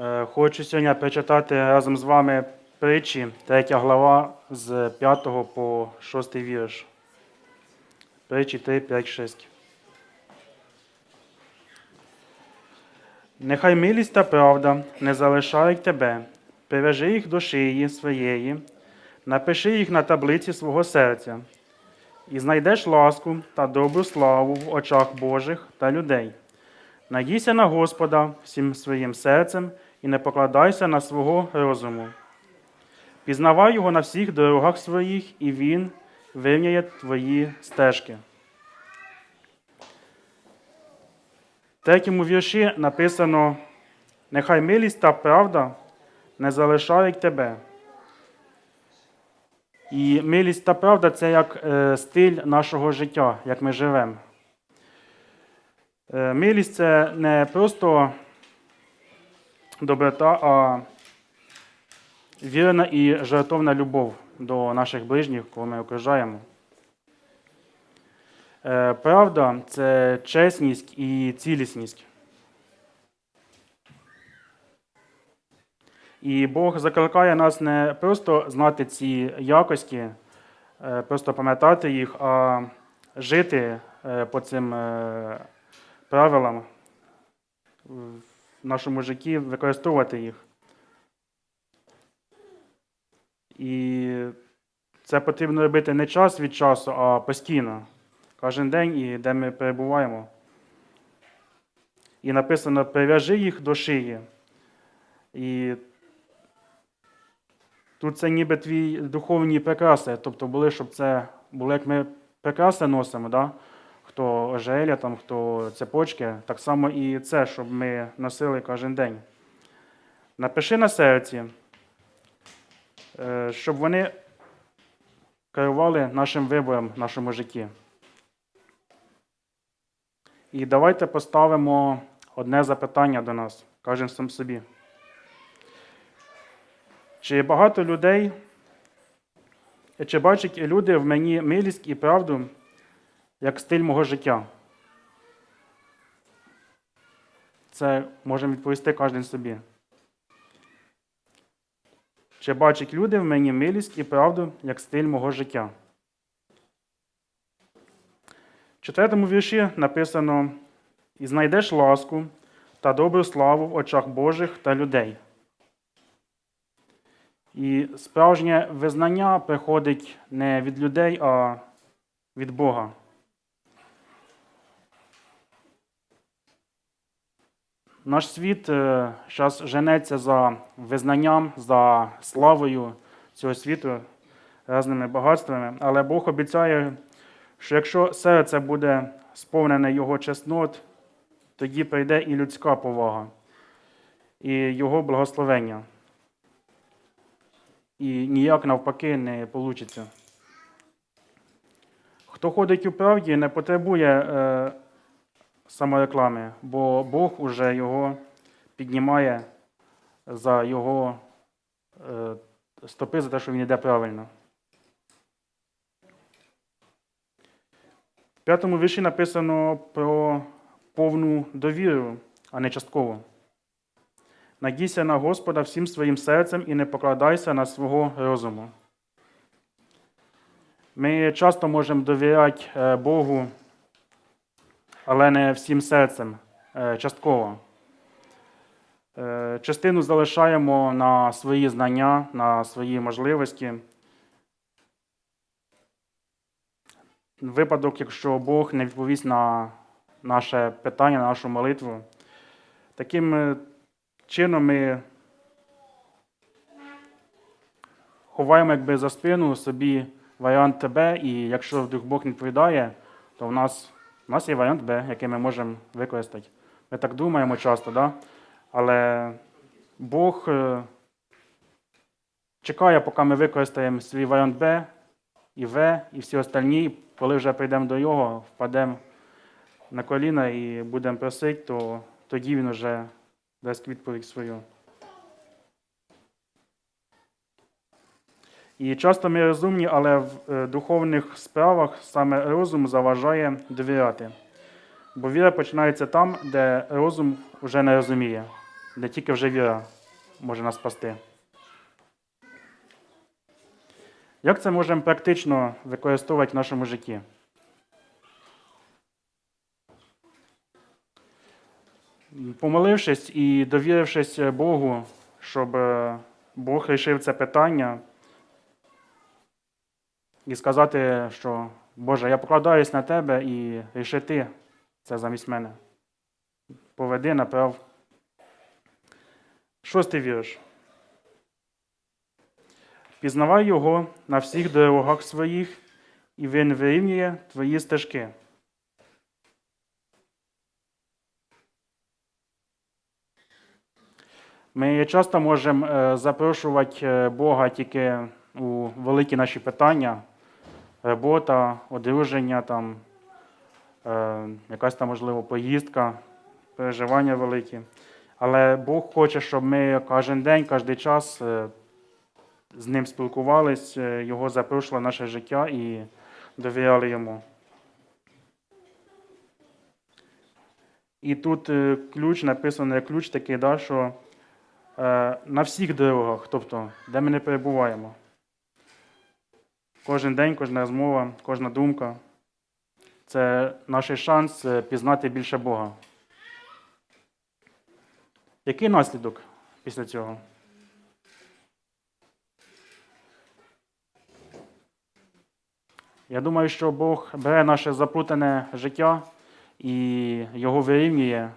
Е, Хочу сьогодні прочитати разом з вами притчі, 3 глава з 5 по 6 вірш. Притчі 3, 5, 6. Нехай милість та правда не залишають тебе, привяжи їх до шиї своєї, напиши їх на таблиці свого серця, і знайдеш ласку та добру славу в очах Божих та людей. Надійся на Господа всім своїм серцем і не покладайся на свого розуму. Пізнавай його на всіх дорогах своїх, і він вирівняє твої стежки. В третьому вірші написано: Нехай милість та правда не залишають тебе. І милість та правда це як е, стиль нашого життя, як ми живемо. Е, Милість це не просто доброта, а вірна і жертовна любов до наших ближніх, коли ми окружаємо. Е, Правда це чесність і цілісність. І Бог закликає нас не просто знати ці якості, е, просто пам'ятати їх, а жити по цим правилам в нашому житті, використовувати їх. І це потрібно робити не час від часу, а постійно, кожен день і де ми перебуваємо. І написано: прив'яжи їх до шиї. І тут це ніби твій духовні прикраси, тобто були, щоб це було, як ми прикраси носимо, да? Хто ожерелья, там, хто цепочки, так само і це, щоб ми носили кожен день. Напиши на серці, е, щоб вони керували нашим вибором в нашому житті. І давайте поставимо одне запитання до нас, кожен сам собі. Чи багато людей, чи бачать люди в мені милість і правду як стиль мого життя? Це можемо відповісти кожен собі. Чи бачать люди в мені милість і правду як стиль мого життя? В четвертому вірші написано: І знайдеш ласку та добру славу в очах Божих та людей. І справжнє визнання приходить не від людей, а від Бога. Наш світ зараз женеться за визнанням, за славою цього світу, різними багатствами, але Бог обіцяє, що якщо серце буде сповнене Його чеснот, тоді прийде і людська повага, і Його благословення. І ніяк навпаки не вийде. Хто ходить у правді, не потребує е, самореклами, бо Бог уже його піднімає за його е, стопи, за те, що він йде правильно. В п'ятому вірші написано про повну довіру, а не часткову. Надійся на Господа всім своїм серцем і не покладайся на свого розуму. Ми часто можемо довіряти е, Богу, але не всім серцем, е, частково. Е, Частину залишаємо на свої знання, на свої можливості. Випадок, якщо Бог не відповість на наше питання, на нашу молитву, таким е, чином ми ховаємо якби за спину собі варіант Б, і якщо вдруг Бог не відповідає, то в нас, в нас є варіант Б, який ми можемо використати. Ми так думаємо часто, да? але Бог е, чекає, поки ми використаємо свій варіант Б і В, і всі остальні, коли вже прийдемо до його, впадемо на коліна і будемо просити, то тоді він вже дасть відповідь свою. І часто ми розумні, але в е, духовних справах саме розум заважає довіряти. Бо віра починається там, де розум вже не розуміє. де тільки вже віра може нас спасти. Як це можемо практично використовувати в нашому житті? Помолившись і довірившись Богу, щоб е, Бог рішив це питання, і сказати, що Боже, я покладаюсь на тебе і ріши ти це замість мене. Поведи, направ. Шостий вірш. Пізнавай його на всіх дорогах своїх, і він вирівнює твої стежки. Ми часто можемо е, запрошувати е, Бога тільки у великі наші питання, робота, одруження, там, е, якась там, можливо, поїздка, переживання великі. Але Бог хоче, щоб ми кожен день, кожен час е, з ним спілкувались, е, його запрошували в наше життя і довіряли йому. І тут е, ключ написано, ключ такий, да, що на всіх дорогах, тобто, де ми не перебуваємо. Кожен день, кожна розмова, кожна думка це наш шанс е, пізнати більше Бога. Який наслідок після цього? Я думаю, що Бог бере наше заплутане життя і його вирівнює,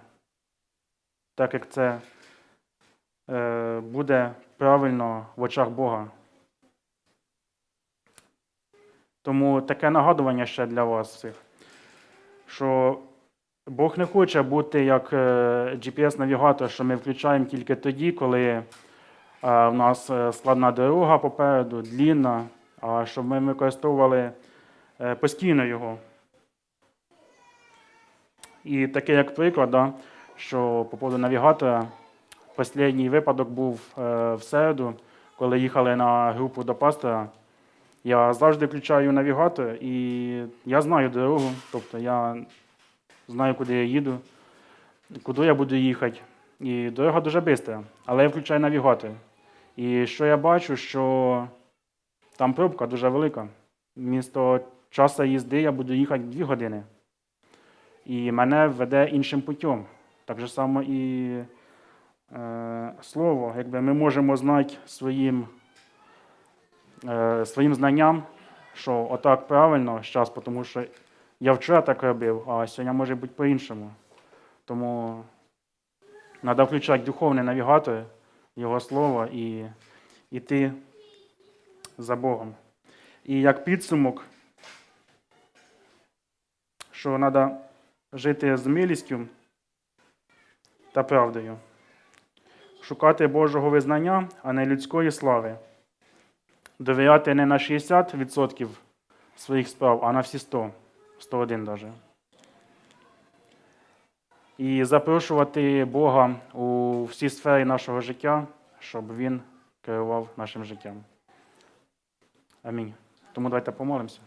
так як це е, буде правильно в очах Бога. Тому таке нагадування ще для вас всіх, що Бог не хоче бути як е, GPS-навігатор, що ми включаємо тільки тоді, коли е, в нас е, складна дорога попереду, длінна, а щоб ми використовували постійно його. І таке, як приклад, да, що по поводу навігатора, останній випадок був в середу, коли їхали на групу до пастора. Я завжди включаю навігатор і я знаю дорогу, тобто я знаю, куди я їду, куди я буду їхати. І дорога дуже швидка, але я включаю навігатор. І що я бачу, що там пробка дуже велика. Вмісто часу їзди я буду їхати 2 години. І мене веде іншим путем. Так же само і е, слово, якби ми можемо знати своїм своїм знанням, що отак правильно зараз, тому що я вчора так робив, а сьогодні може бути по-іншому. Тому треба включати духовний навігатор, його слово і йти за Богом. І як підсумок, що треба жити з милістю та правдою, шукати Божого визнання, а не людської слави довіряти не на 60% своїх справ, а на всі 100, 101 навіть. І запрошувати Бога у всі сфери нашого життя, щоб Він керував нашим життям. Амінь. Тому давайте помолимося.